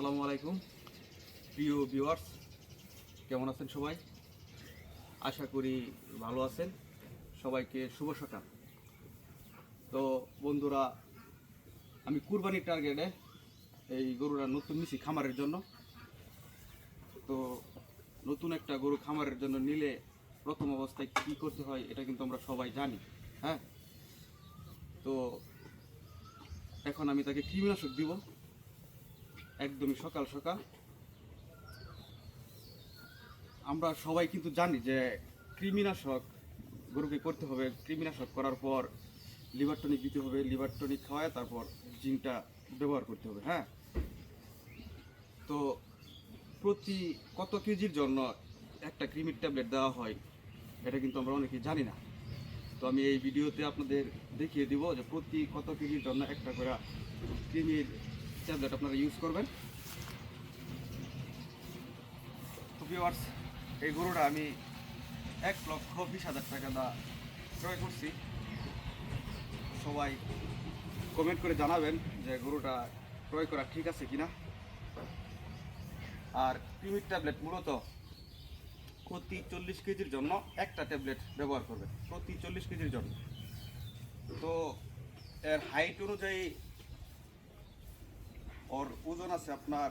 আসসালামু আলাইকুম। প্রিয় ভিউয়ার্স কেমন আছেন সবাই? আশা করি ভালো আছেন। সবাইকে শুভ সকাল। তো বন্ধুরা, আমি কুরবানির টার্গেটে এই গরুরা নতুন মিশি খামারের জন্য। তো নতুন একটা গরু খামারের জন্য নিলে প্রথম অবস্থায় কি করতে হয়, এটা কিন্তু আমরা সবাই জানি হ্যাঁ? তো এখন আমি তাকে কৃমিনাশক দিব। একদমই সকাল সকাল। আমরা সবাই কিন্তু জানি যে কৃমিনাশক গরুকে করতে হবে। কৃমিনাশক করার পর লিভার টনিক দিতে হবে, লিভার টনিক খাওয়ায় তারপর জিনটা ব্যবহার করতে হবে হ্যাঁ? তো প্রতি কত কেজির জন্য একটা ক্রিমির ট্যাবলেট দেওয়া হয়, এটা কিন্তু আমরা অনেকেই জানি না। তো আমি এই ভিডিওতে আপনাদের দেখিয়ে দিব যে প্রতি কত কেজির জন্য একটা করে ক্রিমির ট্যাবলেট আপনারা ইউজ করবেন। ভিউয়ার্স এই গরুটা আমি এক লক্ষ বিশ হাজার টাকা দা ক্রয় করছি। সবাই কমেন্ট করে জানাবেন যে গরুটা ক্রয় করা ঠিক আছে কিনা। আর ক্রিমির ট্যাবলেট মূলত প্রতি চল্লিশ কেজির জন্য একটা ট্যাবলেট ব্যবহার করবেন, প্রতি চল্লিশ কেজির জন্য। তো এর হাইট অনুযায়ী ওর ওজন আছে আপনার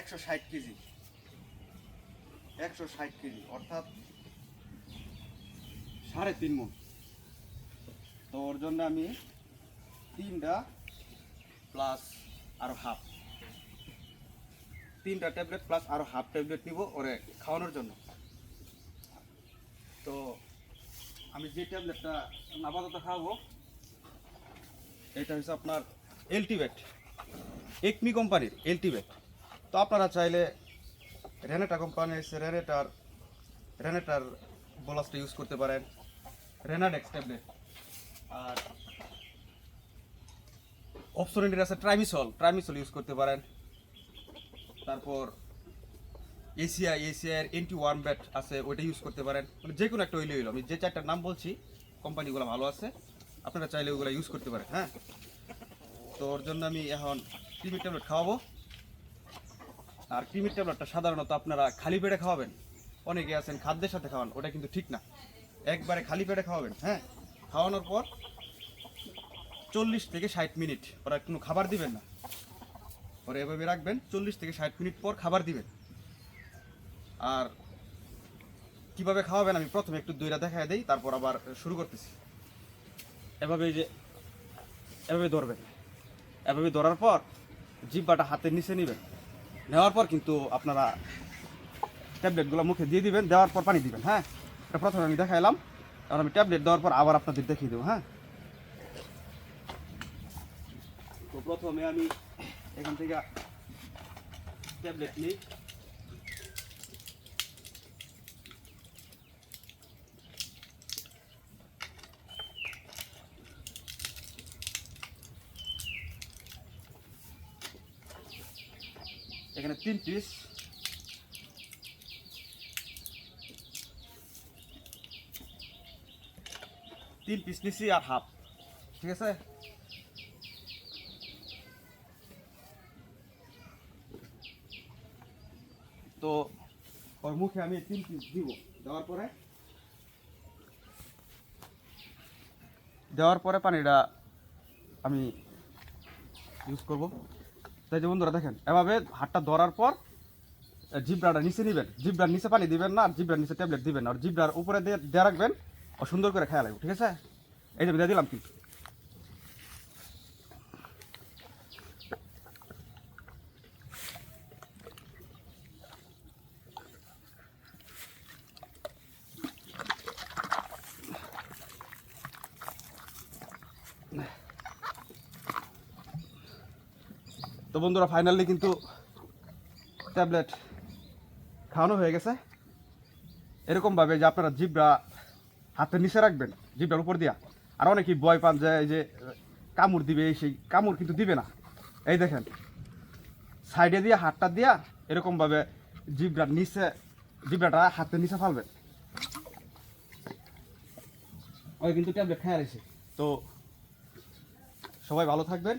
একশো ষাট কেজি। একশো ষাট কেজি, অর্থাৎ সাড়ে তিন মন। তো ওর জন্য আমি তিনটা প্লাস আরও হাফ তিনটা ট্যাবলেট প্লাস আরও হাফ ট্যাবলেট নিব ওরে খাওয়ানোর জন্য। তো আমি যে ট্যাবলেটটা আপাতত খাওয়াবো, এটা হচ্ছে আপনার এলটিভেট, একমি কোম্পানির এলটিভেট। তো আপনারা চাইলে রেনেটা কোম্পানি এসে রেনেটার রেনেটার বলাসটা ইউজ করতে পারেন, রেনাডেক্স ট্যাবলেট। আর অপশনের আছে ট্রাইমিসল ট্রাইমিসল ইউজ করতে পারেন। তারপর এসিআই এসিআইয়ের এনটি ওয়ান ব্যাট আছে, ওইটা ইউজ করতে পারেন। মানে যে কোনো একটা ওইলে আমি যে চারটার নাম বলছি, কোম্পানিগুলো ভালো আছে, আপনারা চাইলে ওগুলো ইউজ করতে পারেন হ্যাঁ? তো ওর জন্য আমি এখন ক্রিমির ট্যাবলেট খাওয়াবো। আর ক্রিমির ট্যাবলেটটা সাধারণত আপনারা খালি পেটে খাওয়াবেন। অনেকে আছেন খাদ্যের সাথে খাওয়ান, ওটা কিন্তু ঠিক না। একবারে খালি পেটে খাওয়াবেন হ্যাঁ? খাওয়ানোর পর চল্লিশ থেকে ষাট মিনিট ওরা কোনো খাবার দিবেন না। ওরা এভাবে রাখবেন, চল্লিশ থেকে ষাট মিনিট পর খাবার দিবেন। আর কীভাবে খাওয়াবেন আমি প্রথমে একটু দইটা দেখায় দেই, তারপর আবার শুরু করতেছি। এভাবে যে, এভাবে ধরবেন। এভাবে ধরার পর জিব্বাটা হাতের নিচে নেবেন। নেওয়ার পর কিন্তু আপনারা ট্যাবলেটগুলো মুখে দিয়ে দিবেন, দেওয়ার পর পানি দিবেন হ্যাঁ? এটা প্রথমে আমি দেখাইলাম আর আমি ট্যাবলেট দেওয়ার পর আবার আপনাদের দেখিয়ে দেবো হ্যাঁ? তো প্রথমে আমি এখান থেকে ট্যাবলেট নিই। এখানে তিন পিস তিন পিস নিছি আর হাফ ঠিক আছে তো ওর মুখে আমি তিন পিস দিব দেওয়ার পরে দেওয়ার পরে পানিটা আমি ইউজ করব তাই যে বন্ধুরা দেখেন, এভাবে হাতটা ধরার পর জিব্রাটা নিচে নেবেন। জিব্রার নিচে পানি দিবেন না আর জিব্রার নিচে ট্যাবলেট দিবেন আর জিব্রার উপরে দিয়ে রাখবেন, ও সুন্দর করে খেয়াল লাগবে ঠিক আছে? এই যে দিয়ে দিলাম কিন্তু। তো বন্ধুরা ফাইনালি কিন্তু ট্যাবলেট খাওয়ানো হয়ে গেছে। এরকমভাবে যে আপনারা জিব্রা হাতের নিচে রাখবেন, জিব্রার উপর দিয়া। আর অনেকেই ভয় পান যে এই যে কামড় দিবে, সেই কামড় কিন্তু দিবে না। এই দেখেন, সাইডে দিয়ে, হাতটা দিয়া এরকমভাবে জিব্রার নিচে, জিব্রাটা হাতের নিচে ফালবেন। ওই কিন্তু ট্যাবলেট খেয়ে রয়েছে। তো সবাই ভালো থাকবেন।